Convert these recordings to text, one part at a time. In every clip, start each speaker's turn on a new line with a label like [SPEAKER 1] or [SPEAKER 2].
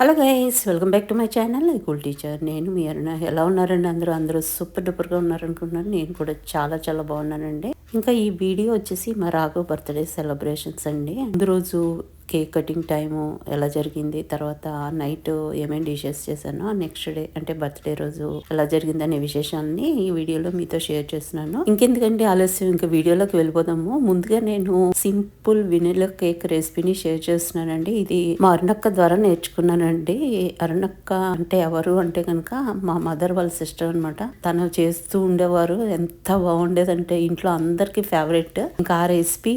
[SPEAKER 1] Hello guys welcome back to my channel cool teacher నేను మీ అరుణ. ఎలా ఉన్నారండి అందరూ? అందరూ సూపర్ డూపర్గా ఉన్నారనుకుంటున్నాను. నేను కూడా చాలా చాలా బాగున్నానండి. ఇంకా ఈ వీడియో వచ్చేసి మా రాఘవ్ బర్త్డే సెలబ్రేషన్స్ అండి. ముందు రోజు కేక్ కటింగ్ టైము ఎలా జరిగింది తర్వాత నైట్ ఏమేమి డిషెస్ చేశాను నెక్స్ట్ డే అంటే బర్త్డే రోజు ఎలా జరిగింది అనే విశేషాన్ని ఈ వీడియోలో మీతో షేర్ చేస్తున్నాను. ఇంకెందుకంటే ఆలస్యం ఇంకా వీడియోలోకి వెళ్ళిపోదాము. ముందుగా నేను సింపుల్ వినిలా కేక్ రెసిపీని షేర్ చేస్తున్నానండి. ఇది మా అరుణక్క ద్వారా నేర్చుకున్నానండి. అరుణక్క అంటే ఎవరు అంటే కనుక మా మదర్ వాళ్ళ సిస్టర్ అనమాట తను చేస్తూ ఉండేవారు ఎంత బాగుండేదంటే ఇంట్లో అందరికి ఫేవరెట్. ఇంకా ఆ రెసిపీ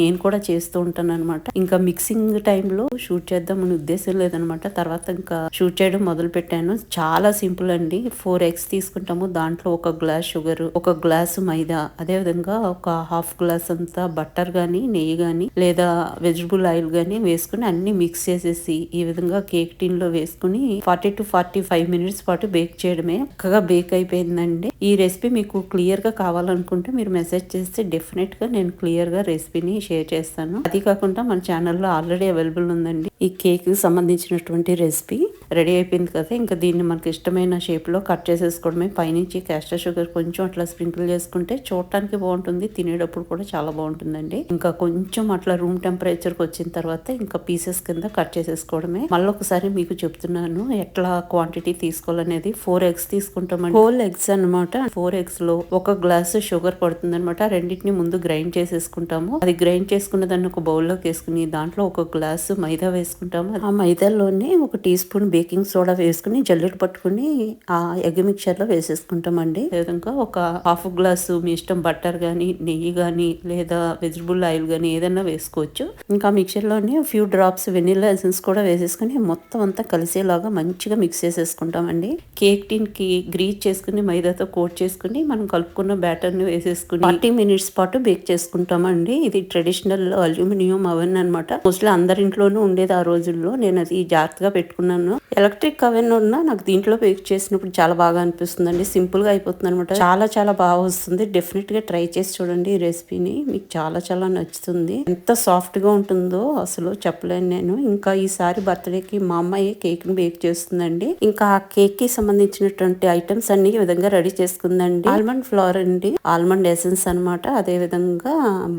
[SPEAKER 1] నేను కూడా చేస్తూ ఉంటాను అనమాట ఇంకా మిక్సింగ్ షూటింగ్ టైంలో షూట్ చేద్దామని ఉద్దేశం లేదనమాట. తర్వాత ఇంకా షూట్ చేయడం మొదలు పెట్టాను. చాలా సింపుల్ అండి. ఫోర్ ఎగ్స్ తీసుకుంటాము. దాంట్లో ఒక గ్లాస్ షుగర్ ఒక గ్లాస్ మైదా అదే విధంగా ఒక హాఫ్ గ్లాస్ అంతా బట్టర్ గానీ నెయ్యి గానీ లేదా వెజిటబుల్ ఆయిల్ గానీ వేసుకుని అన్ని మిక్స్ చేసేసి ఈ విధంగా కేక్ టిన్లో వేసుకుని forty to forty five minutes పాటు బేక్ చేయడమే చక్కగా బేక్ అయిపోయిందండి. ఈ రెసిపీ మీకు క్లియర్గా కావాలనుకుంటే మీరు మెసేజ్ చేస్తే డెఫినెట్గా నేను క్లియర్గా రెసిపీని షేర్ చేస్తాను. అది కాకుండా మన ఛానల్లో ఆల్రెడీ అవైలబుల్ ఉందండి. ఈ కేక్ సంబంధించినటువంటి రెసిపీ. రెడీ అయిపోయింది కదా. ఇంకా దీన్ని మనకి ఇష్టమైన షేప్లో కట్ చేసేసుకోవడమే. పైనుంచి క్యాస్టర్ షుగర్ కొంచెం అట్లా స్ప్రింకిల్ చేసుకుంటే చూడటానికి బాగుంటుంది. తినేటప్పుడు కూడా చాలా బాగుంటుందండి. ఇంకా కొంచెం అట్లా రూమ్ టెంపరేచర్కి వచ్చిన తర్వాత ఇంకా పీసెస్ కింద కట్ చేసేసుకోవడమే. మళ్ళీ ఒకసారి మీకు చెప్తున్నాను ఎట్లా క్వాంటిటీ తీసుకోవాలనేది. ఫోర్ ఎగ్స్ తీసుకుంటామండి. హోల్ ఎగ్స్ అనమాట ఫోర్ ఎగ్స్లో ఒక గ్లాస్ షుగర్ పడుతుంది అనమాట రెండింటిని ముందు గ్రైండ్ చేసేసుకుంటాము. అది గ్రైండ్ చేసుకున్న దాన్ని ఒక బౌల్లోకి వేసుకుని దాంట్లో ఒక గ్లాసు మైదా వేసుకుంటాము. ఆ మైదాలోనే ఒక టీ స్పూన్ బేకింగ్ సోడా వేసుకుని జల్లెడ పట్టుకుని ఆ ఎగ్ మిక్చర్లో వేసేసుకుంటామండి. విధంగా ఒక హాఫ్ గ్లాసు మీ ఇష్టం బట్టర్ కానీ నెయ్యి కానీ లేదా వెజిటబుల్ ఆయిల్ కానీ ఏదైనా వేసుకోవచ్చు. ఇంకా మిక్చర్లోనే ఫ్యూ డ్రాప్స్ వెనీలా ఎసెన్స్ కూడా వేసేసుకుని మొత్తం అంతా కలిసేలాగా మంచిగా మిక్స్ చేసేసుకుంటామండి. కేక్ టిన్కి గ్రీజ్ చేసుకుని మైదాతో కోట్ చేసుకుని మనం కలుపుకున్న బ్యాటర్ని వేసేసుకుని ఫార్టీ మినిట్స్ పాటు బేక్ చేసుకుంటామండి. ఇది ట్రెడిషనల్ అల్యూమినియం అవన్ అనమాట మోస్ట్లీ అందరింట్లోనూ ఉండేది ఆ రోజుల్లో. నేను అది జాగ్రత్తగా పెట్టుకున్నాను. ఎలక్ట్రిక్ అవెన్ ఉన్నా నాకు దీంట్లో బేక్ చేసినప్పుడు చాలా బాగా అనిపిస్తుంది అండి అయిపోతుంది అనమాట చాలా చాలా బాగా వస్తుంది. డెఫినెట్గా ట్రై చేసి చూడండి ఈ రెసిపీని. మీకు చాలా చాలా నచ్చుతుంది. ఎంత సాఫ్ట్గా ఉంటుందో అసలు చెప్పలేను నేను. ఇంకా ఈసారి బర్త్డేకి మా అమ్మాయి కేక్ని బేక్ చేస్తుందండి. ఇంకా ఆ కేక్కి సంబంధించినటువంటి ఐటమ్స్ అన్ని ఈ విధంగా రెడీ చేసుకుందండి. ఆల్మండ్ ఫ్లవర్ అండి. ఆల్మండ్ ఎసెన్స్ అనమాట అదే విధంగా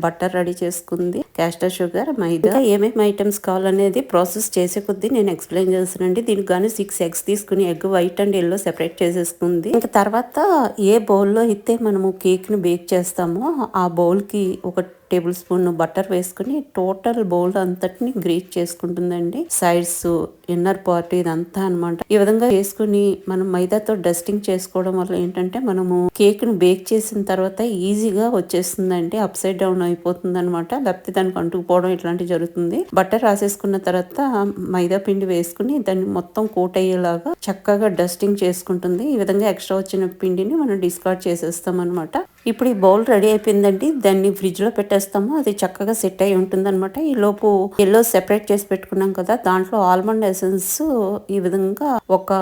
[SPEAKER 1] బటర్ రెడీ చేసుకుంది. క్యాస్టర్ షుగర్ మైదా. ఏమేమి ఐటమ్స్ కావాలనేది ప్రాసెస్ చేసే కొద్దీ నేను ఎక్స్ప్లెయిన్ చేస్తానండి. దీనికి గాను సిక్స్ ఎగ్స్ తీసుకుని egg white and yellow separate చేసేసుకుంది. ఇంకా తర్వాత ఏ బౌల్లో అయితే మనము కేక్ని బేక్ చేస్తామో ఆ బౌల్కి ఒక టేబుల్ స్పూన్ బటర్ వేసుకుని టోటల్ బౌల్ అంతటిని గ్రీట్ చేసుకుంటుందండి. సైడ్స్ ఇన్నర్ పార్ట్ ఇదంతా అనమాట ఈ విధంగా చేసుకుని మనం మైదాతో డస్టింగ్ చేసుకోవడం వల్ల ఏంటంటే మనము కేక్ను బేక్ చేసిన తర్వాత ఈజీగా వచ్చేస్తుందండి. అప్ సైడ్ డౌన్ అయిపోతుంది అనమాట లేకపోతే దానికి అంటుకుపోవడం ఇట్లాంటివి జరుగుతుంది. బట్టర్ రాసేసుకున్న తర్వాత మైదా పిండి వేసుకుని దాన్ని మొత్తం కోట్ అయ్యేలాగా చక్కగా డస్టింగ్ చేసుకుంటుంది. ఈ విధంగా ఎక్స్ట్రా వచ్చిన పిండిని మనం డిస్కార్డ్ చేసేస్తాం అనమాట ఇప్పుడు ఈ బౌల్ రెడీ అయిపోయిందండి. దాన్ని ఫ్రిడ్జ్లో పెట్టేస్తాము. అది చక్కగా సెట్ అయి ఉంటుందన్నమాట. ఈ లోపు ఎల్లో సెపరేట్ చేసి పెట్టుకున్నాం కదా దాంట్లో ఆల్మండ్ ఎసెన్స్ ఈ విధంగా ఒక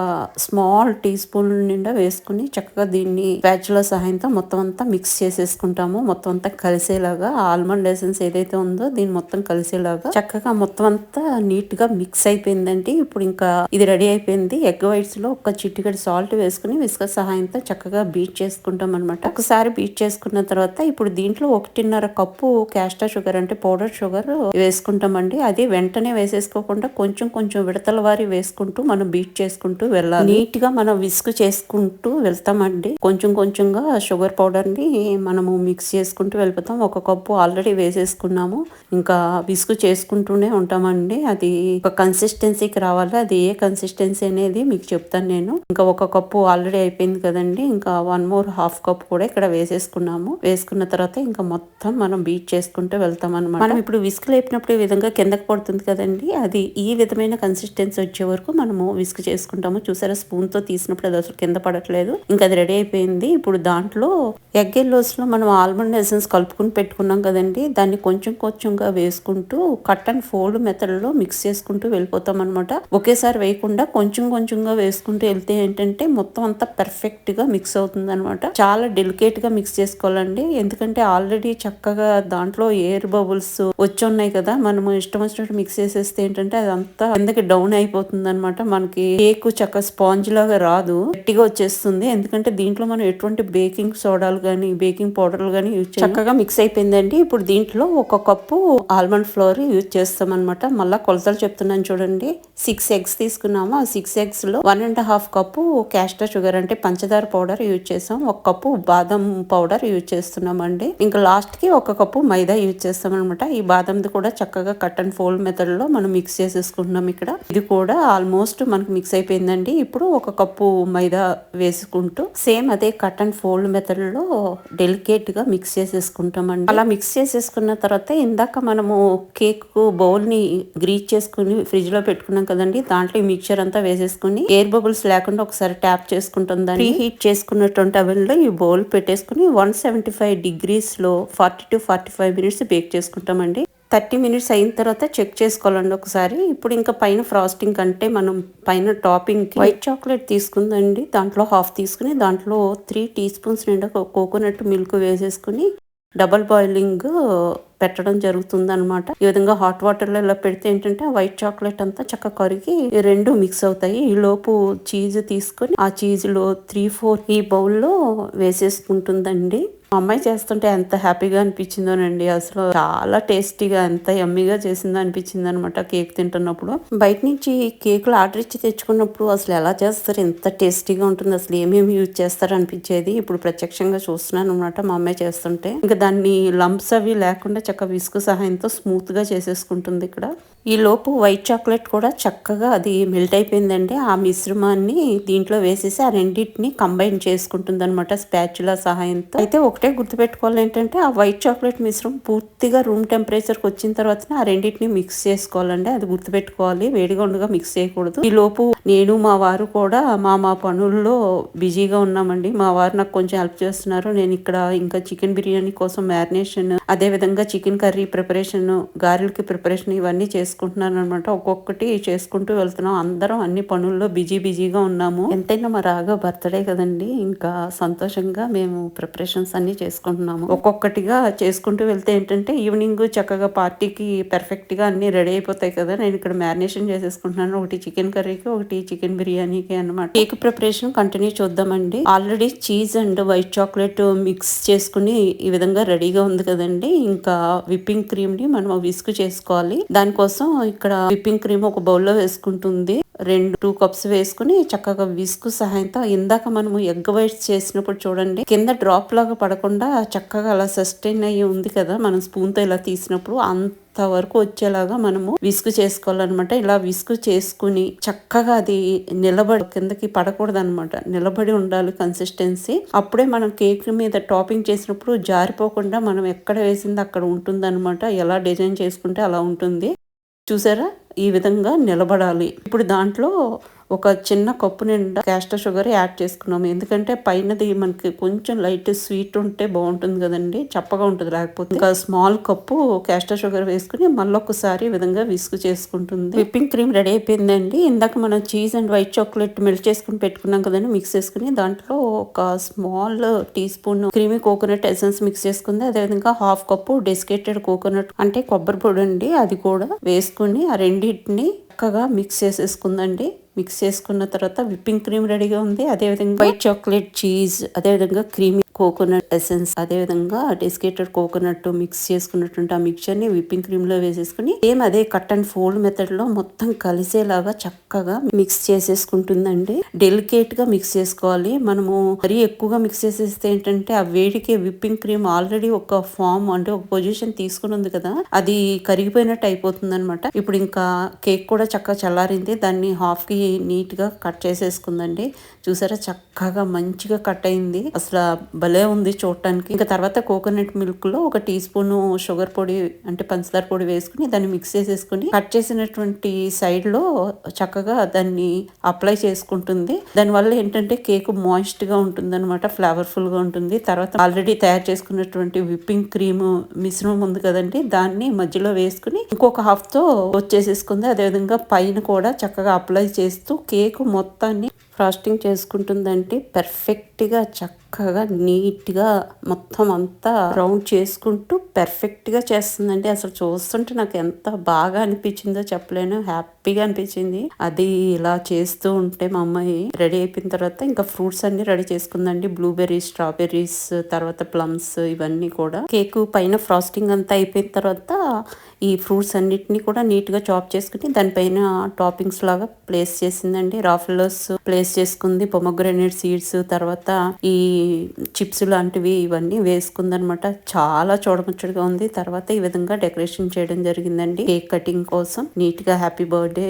[SPEAKER 1] స్మాల్ టీ స్పూన్ నిండా వేసుకుని చక్కగా దీన్ని బ్యాచుల సహాయంతో మొత్తం అంతా మిక్స్ చేసేసుకుంటాము. మొత్తం అంతా కలిసేలాగా ఆల్మండ్ ఎసెన్స్ ఏదైతే ఉందో దీన్ని మొత్తం కలిసేలాగా చక్కగా మొత్తం అంతా నీట్గా మిక్స్ అయిపోయిందండి. ఇప్పుడు ఇంకా ఇది రెడీ అయిపోయింది. ఎగ్ వైట్స్లో ఒక చిట్టిగడి సాల్ట్ వేసుకుని విస్క సహాయంతో చక్కగా బీట్ చేసుకుంటాం అనమాట ఒకసారి బీట్ చేసుకున్న తర్వాత ఇప్పుడు దీంట్లో ఒకటిన్నర కప్పు క్యాస్టర్ షుగర్ అంటే పౌడర్ షుగర్ వేసుకుంటామండి. అది వెంటనే వేసేసుకోకుండా కొంచెం కొంచెం విడతల వారి వేసుకుంటూ మనం బీట్ చేసుకుంటూ వెళ్ళాలి. నీట్గా మనం విస్క్ చేసుకుంటూ వెళ్తామండి. కొంచెం కొంచెంగా షుగర్ పౌడర్ని మనము మిక్స్ చేసుకుంటూ వెళ్ళిపోతాం. ఒక కప్పు ఆల్రెడీ వేసేసుకున్నాము. ఇంకా విస్క్ చేసుకుంటూనే ఉంటామండి. అది ఒక కన్సిస్టెన్సీకి రావాలి. అది ఏ కన్సిస్టెన్సీ అనేది మీకు చెప్తాను నేను. ఇంకా ఒక కప్పు ఆల్రెడీ అయిపోయింది కదండి. ఇంకా వన్ మోర్ హాఫ్ కప్ కూడా ఇక్కడ వేసేసి వేసుకున్నాము. వేసుకున్న తర్వాత ఇంకా మొత్తం మనం బీట్ చేసుకుంటూ వెళ్తాం అనమాట మనం ఇప్పుడు విసుగు లేపినప్పుడు ఈ విధంగా కిందకి పడుతుంది కదండి. అది ఈ విధమైన కన్సిస్టెన్సీ వచ్చే వరకు మనము విసుగు చేసుకుంటాము. చూసారా? స్పూన్తో తీసినప్పుడు అది అసలు కింద పడట్లేదు. ఇంకా అది రెడీ అయిపోయింది. ఇప్పుడు దాంట్లో ఎగ్ ఎల్లోస్లో మనం ఆల్మండ్ ఎసెన్స్ కలుపుకుని పెట్టుకున్నాం కదండి. దాన్ని కొంచెం కొంచెంగా వేసుకుంటూ కట్ అండ్ ఫోల్డ్ మెథడ్లో మిక్స్ చేసుకుంటూ వెళ్ళిపోతాం అనమాట ఒకేసారి వేయకుండా కొంచెం కొంచెంగా వేసుకుంటూ వెళ్తే ఏంటంటే మొత్తం అంతా పర్ఫెక్ట్గా మిక్స్ అవుతుంది అనమాట చాలా డెలికేట్గా మిక్స్ చేసుకోవాలండి. ఎందుకంటే ఆల్రెడీ చక్కగా దాంట్లో ఎయిర్ బబుల్స్ వచ్చి ఉన్నాయి కదా. మనము ఇష్టం వచ్చినట్టు మిక్స్ చేసేస్తే ఏంటంటే అదంతా కిందకి డౌన్ అయిపోతుంది అనమాట మనకి కేక్ చక్క స్పాంజ్ లాగా రాదు. గట్టిగా వచ్చేస్తుంది. ఎందుకంటే దీంట్లో మనం ఎటువంటి బేకింగ్ సోడాలు కానీ బేకింగ్ పౌడర్లు కానీ యూజ్ చక్కగా మిక్స్ అయిపోయిందండి. ఇప్పుడు దీంట్లో ఒక కప్పు ఆల్మండ్ ఫ్లోర్ యూజ్ చేస్తాం అనమాట మళ్ళీ కొలతలు చెప్తున్నాను చూడండి. సిక్స్ ఎగ్స్ తీసుకున్నాము. ఆ six ఎగ్స్లో one and half cup castor sugar అంటే పంచదార పౌడర్ యూజ్ చేసాం ఒక కప్పు బాదం పౌడర్ యూజ్ చేస్తున్నామండి. ఇంకా లాస్ట్కి ఒక కప్పు మైదా యూజ్ చేస్తాం అనమాట ఈ బాదంది కూడా చక్కగా కట్ అండ్ ఫోల్డ్ మెథడ్లో మనం మిక్స్ చేసేసుకుంటున్నాం ఇక్కడ. ఇది కూడా ఆల్మోస్ట్ మనకు మిక్స్ అయిపోయిందండి. ఇప్పుడు ఒక కప్పు మైదా వేసుకుంటూ సేమ్ అదే కట్ అండ్ ఫోల్డ్ మెథడ్లో లో డెలికేట్గా మిక్స్ చేసేసుకుంటామండి. అలా మిక్స్ చేసేసుకున్న తర్వాత ఇందాక మనము కేక్ బౌల్ని గ్రీచ్ చేసుకుని ఫ్రిడ్జ్లో పెట్టుకున్నాం కదండి. దాంట్లో ఈ మిక్చర్ అంతా వేసేసుకుని ఎయిర్ బబుల్స్ లేకుండా ఒకసారి ట్యాప్ చేసుకుంటాం దాన్ని హీట్ చేసుకున్నటువంటి అవెన్లో ఈ బౌల్ పెట్టేసుకుని one seventy five డిగ్రీస్లో forty to forty five minutes bake చేసుకుంటామండి. థర్టీ మినిట్స్ అయిన తర్వాత చెక్ చేసుకోవాలండి ఒకసారి. ఇప్పుడు ఇంకా పైన ఫ్రాస్టింగ్ అంటే మనం పైన టాపింగ్ వైట్ చాక్లెట్ తీసుకుందండి. దాంట్లో హాఫ్ తీసుకుని దాంట్లో త్రీ టీ స్పూన్స్ నిండా కోకోనట్ మిల్క్ వేసేసుకుని డబల్ బాయిలింగ్ పెట్టడం జరుగుతుంది అనమాట ఈ విధంగా హాట్ వాటర్లో ఇలా పెడితే ఏంటంటే వైట్ చాక్లెట్ అంతా చక్క కరిగి రెండు మిక్స్ అవుతాయి. ఈ లోపు చీజ్ తీసుకొని ఆ చీజ్లో త్రీ ఫోర్ ఈ బౌల్లో వేసేసుకుంటుందండి. మా అమ్మాయి చేస్తుంటే ఎంత హ్యాపీగా అనిపించిందోనండి. అసలు చాలా టేస్టీగా ఎంత ఎమ్మీగా చేసిందో అనిపించింది అనమాట కేక్ తింటున్నప్పుడు. బయట నుంచి కేకులు ఆర్డర్ ఇచ్చి తెచ్చుకున్నప్పుడు అసలు ఎలా చేస్తారు ఎంత టేస్టీగా ఉంటుంది అసలు ఏమేమి యూజ్ చేస్తారు అనిపించేది. ఇప్పుడు ప్రత్యక్షంగా చూస్తున్నాను అనమాట మా అమ్మాయి చేస్తుంటే. ఇంకా దాన్ని లంప్స్ అవి లేకుండా చక్క విసుగు సహాయంతో స్మూత్గా చేసేసుకుంటుంది ఇక్కడ. ఈ లోపు వైట్ చాక్లెట్ కూడా చక్కగా అది మెల్ట్ అయిపోయిందండి. ఆ మిశ్రమాన్ని దీంట్లో వేసేసి ఆ రెండింటిని కంబైన్ చేసుకుంటుంది అనమాట స్పాచులా సహాయంతో. అయితే ఒకటే గుర్తుపెట్టుకోవాలి ఏంటంటే ఆ వైట్ చాక్లెట్ మిశ్రమం పూర్తిగా రూమ్ టెంపరేచర్కి వచ్చిన తర్వాత ఆ రెండింటిని మిక్స్ చేసుకోవాలండి. అది గుర్తుపెట్టుకోవాలి. వేడిగా ఉండగా మిక్స్ చేయకూడదు. ఈ లోపు నేను మా వారు కూడా మా మా పనుల్లో బిజీగా ఉన్నామండి. మా వారు నాకు కొంచెం హెల్ప్ చేస్తున్నారు. నేను ఇక్కడ ఇంకా చికెన్ బిర్యానీ కోసం మ్యారినేషన్ అదే విధంగా చికెన్ కర్రీ ప్రిపరేషన్ గారెలకి ప్రిపరేషన్ ఇవన్నీ చేసుకుంటున్నాను అనమాట ఒక్కొక్కటి చేసుకుంటూ వెళ్తున్నాం. అందరం అన్ని పనుల్లో బిజీ బిజీగా ఉన్నాము. ఎంతైనా మా రాగా బర్త్డే కదండి. ఇంకా సంతోషంగా మేము ప్రిపరేషన్స్ అన్ని చేసుకుంటున్నాము. ఒక్కొక్కటిగా చేసుకుంటూ వెళ్తే ఏంటంటే ఈవినింగ్ చక్కగా పార్టీకి పర్ఫెక్ట్ అన్నీ అన్ని రెడీ అయిపోతాయి కదా. నేను ఇక్కడ మ్యారినేషన్ చేసేసుకుంటున్నాను. ఒకటి చికెన్ కర్రీకి ఒకటి చికెన్ బిర్యానీకి అనమాట కేక్ ప్రిపరేషన్ కంటిన్యూ చూద్దామండి. Already cheese and white chocolate mix చేసుకుని ఈ విధంగా రెడీగా ఉంది కదండి. ఇంకా విప్పింగ్ క్రీమ్ని మనం విసుగు చేసుకోవాలి. దానికోసం ఇక్కడ విప్పింగ్ క్రీమ్ ఒక బౌల్లో వేసుకుంటుంది. రెండు టూ కప్స్ వేసుకుని చక్కగా విసుకు సహాయంతో ఇందాక మనము ఎగ్ వైట్స్ చేసినప్పుడు చూడండి కింద డ్రాప్ లాగా పడకుండా చక్కగా అలా సస్టైన్ అయ్యి ఉంది కదా మనం స్పూన్తో ఇలా తీసినప్పుడు అంత వరకు వచ్చేలాగా మనము విసుగు చేసుకోవాలన్నమాట. ఇలా విసుగు చేసుకుని చక్కగా అది నిలబడి కిందకి పడకూడదు అనమాట నిలబడి ఉండాలి కన్సిస్టెన్సీ. అప్పుడే మనం కేక్ మీద టాపింగ్ చేసినప్పుడు జారిపోకుండా మనం ఎక్కడ వేసింది అక్కడ ఉంటుంది ఎలా డిజైన్ చేసుకుంటే అలా ఉంటుంది. చూసారా? ఈ విధంగా నిలబడాలి. ఇప్పుడు దాంట్లో ఒక చిన్న కప్పు నిండా క్యాస్టర్ షుగర్ యాడ్ చేసుకున్నాము. ఎందుకంటే పైనది మనకి కొంచెం లైట్ స్వీట్ ఉంటే బాగుంటుంది కదండి. చప్పగా ఉంటుంది. లేకపోతే ఇంకా స్మాల్ కప్పు క్యాస్టర్ షుగర్ వేసుకుని మళ్ళీ ఒకసారి విధంగా విసుగు చేసుకుంటుంది. విప్పింగ్ క్రీమ్ రెడీ అయిపోయిందండి. ఇందాక మనం cheese and white chocolate melt చేసుకుని పెట్టుకున్నాం కదండి. మిక్స్ చేసుకుని దాంట్లో ఒక small tea spoon creamy coconut essence mix చేసుకుంది. అదేవిధంగా హాఫ్ కప్పు డెస్కేటెడ్ కోకోనట్ అంటే కొబ్బరి పొడి అండి. అది కూడా వేసుకుని ఆ రెండింటిని చక్కగా మిక్స్ చేసేసుకుందండి. మిక్స్ చేసుకున్న తర్వాత విప్పింగ్ క్రీమ్ రెడీగా ఉంది. అదేవిధంగా వైట్ చాక్లెట్ చీజ్ అదేవిధంగా క్రీమీ కోకోనట్ ఎసెన్స్ అదేవిధంగా డెస్కేటెడ్ కోకోనట్ మిక్స్ చేసుకున్నటువంటి ఆ మిక్చర్ని విప్పింగ్ క్రీమ్లో వేసేసుకుని సేమ్ అదే కట్ అండ్ ఫోల్డ్ మెథడ్లో మొత్తం కలిసేలాగా చక్కగా మిక్స్ చేసేసుకుంటుందండి. డెలికేట్గా మిక్స్ చేసుకోవాలి. మనము మరీ ఎక్కువగా మిక్స్ చేసేస్తే ఏంటంటే ఆ వేడికి విప్పింగ్ క్రీమ్ ఆల్రెడీ ఒక ఫామ్ అంటే ఒక పొజిషన్ తీసుకుని ఉంది కదా అది కరిగిపోయినట్టు అయిపోతుంది అనమాట ఇప్పుడు ఇంకా కేక్ కూడా చక్కగా చల్లారింది. దాన్ని హాఫ్ నీట్గా నీట్గా కట్ చేసేసుకుందండి. చూసారా? చక్కగా మంచిగా కట్ అయింది. అసలు భలే ఉంది చూడటానికి. ఇంకా తర్వాత కోకోనట్ మిల్క్లో ఒక టీ స్పూన్ షుగర్ పొడి అంటే పంచదార పొడి వేసుకుని దాన్ని మిక్స్ చేసేసుకుని కట్ చేసినటువంటి సైడ్లో చక్కగా దాన్ని అప్లై చేసుకుంటుంది. దానివల్ల ఏంటంటే కేక్ మాయిస్ట్గా ఉంటుంది అనమాట ఫ్లేవర్ఫుల్గా ఉంటుంది. తర్వాత ఆల్రెడీ తయారు చేసుకున్నటువంటి విప్పింగ్ క్రీమ్ మిశ్రమం ఉంది కదండి దాన్ని మధ్యలో వేసుకుని ఇంకొక హాఫ్తో వచ్చేసేసుకుంది. అదేవిధంగా పైన కూడా చక్కగా అప్లై చేస్తూ కేకు మొత్తాన్ని ఫ్రాస్టింగ్ చేసుకుంటుందంటే పర్ఫెక్ట్గా చక్కగా నీట్గా మొత్తం అంతా రౌండ్ చేసుకుంటూ పర్ఫెక్ట్గా చేస్తుందండి. అసలు చూస్తుంటే నాకు ఎంత బాగా అనిపించిందో చెప్పలేను. హ్యాపీగా అనిపించింది. అది ఇలా చేస్తూ ఉంటే మా అమ్మాయి రెడీ అయిపోయిన తర్వాత ఇంకా ఫ్రూట్స్ అన్ని రెడీ చేసుకుందండి. బ్లూబెర్రీస్ స్ట్రాబెర్రీస్ తర్వాత ప్లమ్స్ ఇవన్నీ కూడా. కేక్ పైన ఫ్రాస్టింగ్ అంతా అయిపోయిన తర్వాత ఈ ఫ్రూట్స్ అన్నిటిని కూడా నీట్గా చాప్ చేసుకుని దానిపైన టాపింగ్స్ లాగా ప్లేస్ చేసిందండి. రాఫ్లర్స్ ప్లేస్ చేసుకుంది పొమగ్రనేట్ సీడ్స్ తర్వాత ఈ చిప్స్ లాంటివి ఇవన్నీ వేసుకుందనమాట. చాలా చూడముచ్చటగా ఉంది. తర్వాత ఈ విధంగా డెకరేషన్ చేయడం జరిగిందండి. కేక్ కటింగ్ కోసం నీట్గా హ్యాపీ బర్త్డే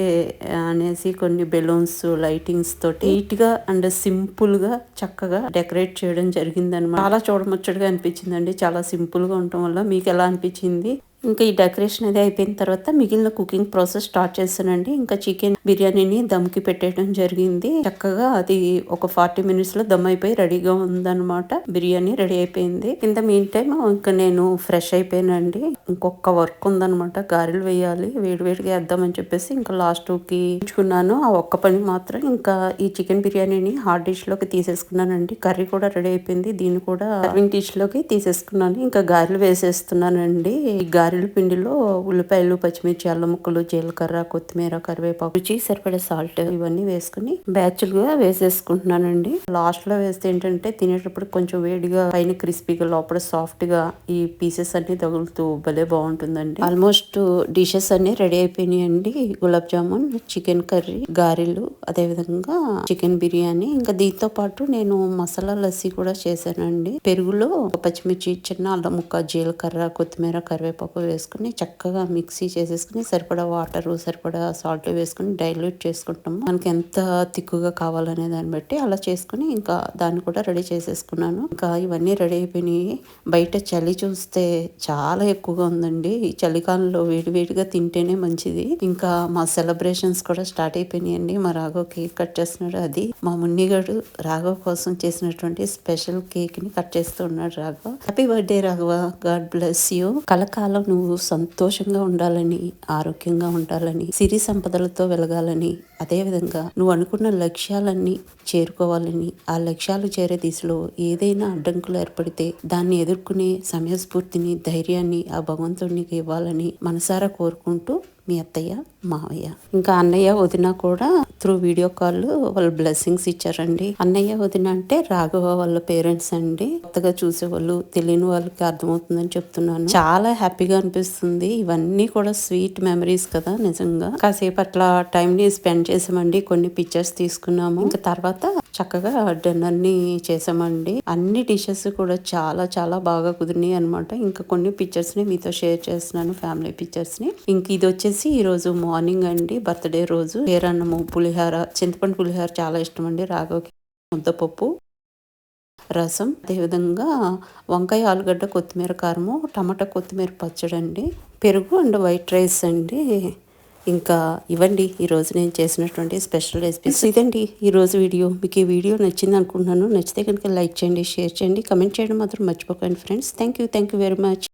[SPEAKER 1] అనేసి కొన్ని బెలూన్స్ లైటింగ్స్ తోటి నీట్గా అండ్ సింపుల్గా చక్కగా డెకరేట్ చేయడం జరిగిందనమాట. చాలా చూడముచ్చటగా అనిపించిందండి. చాలా సింపుల్గా ఉండటం వల్ల మీకు ఎలా అనిపించింది? ఇంకా ఈ డెకరేషన్ అది అయిపోయిన తర్వాత మిగిలిన కుకింగ్ ప్రాసెస్ స్టార్ట్ చేశానండి. ఇంకా చికెన్ బిర్యానీని దమ్కి పెట్టేయడం జరిగింది. చక్కగా అది ఒక ఫార్టీ మినిట్స్లో దమ్ అయిపోయి రెడీగా ఉందన్నమాట. బిర్యానీ రెడీ అయిపోయింది. ఇంత మీన్ టైం ఇంకా నేను ఫ్రెష్ అయిపోయానండి. ఇంకొక వర్క్ ఉందనమాట గారెలు వేయాలి వేడివేడిగా వేద్దామని చెప్పేసి ఇంకా లాస్ట్కి ఉంచుకున్నాను. ఆ ఒక్క పని మాత్రం ఇంకా ఈ చికెన్ బిర్యానీని హాట్ డిష్లోకి తీసేసుకున్నానండి. కర్రీ కూడా రెడీ అయిపోయింది. దీన్ని కూడా సర్వింగ్ డిష్లోకి తీసేసుకున్నాను. ఇంకా గారెలు వేసేస్తున్నానండి. ఈ గారెలు గారెల పిండిలో ఉల్లిపాయలు పచ్చిమిర్చి అల్లం ముక్కలు జీలకర్ర కొత్తిమీర కరివేపాకు రుచి సరిపడే సాల్ట్ ఇవన్నీ వేసుకుని బ్యాచులుగా వేసేసుకుంటున్నానండి. లాస్ట్లో వేస్తే ఏంటంటే తినేటప్పుడు కొంచెం వేడిగా పైన క్రిస్పీగా లోపల సాఫ్ట్గా ఈ పీసెస్ అన్ని తగులుతూ భలే బాగుంటుందండి. ఆల్మోస్ట్ డిషెస్ అన్ని రెడీ అయిపోయినాయండి. గులాబ్ జామున్ చికెన్ కర్రీ గారెలు అదేవిధంగా చికెన్ బిర్యానీ. ఇంకా దీంతో పాటు నేను మసాలా లస్సీ కూడా చేశానండి. పెరుగులో పచ్చిమిర్చి చిన్న అల్లం ముక్క జీలకర్ర కొత్తిమీర కరివేపాకు వేసుకుని చక్కగా మిక్సీ చేసేసుకుని సరిపడా వాటర్ సరిపడా సాల్ట్ వేసుకుని డైల్యూట్ చేసుకుంటాము. మనకి ఎంత తిక్కుగా కావాలనే దాన్ని బట్టి అలా చేసుకుని ఇంకా దాన్ని కూడా రెడీ చేసేసుకున్నాను. ఇంకా ఇవన్నీ రెడీ అయిపోయినాయి. బయట చలి చూస్తే చాలా ఎక్కువగా ఉందండి. ఈ చలికాలంలో వేడివేడిగా తింటేనే మంచిది. ఇంకా మా సెలబ్రేషన్స్ కూడా స్టార్ట్ అయిపోయినాయండి. మా రాఘవ్ కేక్ కట్ చేస్తున్నాడు అది. మా మున్నిగాడు రాఘవ్ కోసం చేసినటువంటి స్పెషల్ కేక్ని కట్ చేస్తూ ఉన్నాడు Raghav. Happy birthday Raghava. God bless you కలకాలం నువ్వు సంతోషంగా ఉండాలని ఆరోగ్యంగా ఉండాలని సిరి సంపదలతో వెలగాలని అదేవిధంగా నువ్వు అనుకున్న లక్ష్యాలన్నీ చేరుకోవాలని ఆ లక్ష్యాలు చేరే దిశలో ఏదైనా అడ్డంకులు ఏర్పడితే దాన్ని ఎదుర్కొనే సమయస్ఫూర్తిని ధైర్యాన్ని ఆ భగవంతుడికి ఇవ్వాలని మనసారా కోరుకుంటూ మీ అత్తయ్య మావయ్య. ఇంకా అన్నయ్య వదిన కూడా త్రూ వీడియో కాల్ వాళ్ళు బ్లెస్సింగ్స్ ఇచ్చారండి. అన్నయ్య వదిన అంటే రాఘవ వాళ్ళ పేరెంట్స్ అండి. కొత్తగా చూసే వాళ్ళు తెలియని వాళ్ళకి అర్థమవుతుందని చెప్తున్నాను. చాలా హ్యాపీగా అనిపిస్తుంది. ఇవన్నీ కూడా స్వీట్ మెమరీస్ కదా నిజంగా. కాసేపు అట్లా టైం ని స్పెండ్ చేసామండి. కొన్ని పిక్చర్స్ తీసుకున్నాము. ఇంకా తర్వాత చక్కగా డిన్నర్ని చేసామండి. అన్ని డిషెస్ కూడా చాలా చాలా బాగా కుదిరినాయి అనమాట ఇంకా కొన్ని పిక్చర్స్ని మీతో షేర్ చేస్తున్నాను ఫ్యామిలీ పిక్చర్స్ని. ఇంక ఇది వచ్చేసి ఈ రోజు మార్నింగ్ అండి బర్త్డే రోజు. పేరన్నము పులిహార చింతపండు పులిహార చాలా ఇష్టం అండి రాఘవకి ముద్దపప్పు రసం. అదేవిధంగా వంకాయ ఆలుగడ్డ కొత్తిమీర కారము టమాటా కొత్తిమీర పచ్చడి అండి. పెరుగు అండ్ వైట్ రైస్ అండి. ఇంకా ఇవ్వండి ఈరోజు నేను చేసినటువంటి స్పెషల్ రెసిపీస్. ఇదండి ఈరోజు వీడియో. మీకు ఈ వీడియో నచ్చింది అనుకుంటున్నాను. నచ్చితే కనుక లైక్ చేయండి షేర్ చేయండి కమెంట్ చేయడం మాత్రం మర్చిపోకండి friends. Thank you thank you very much.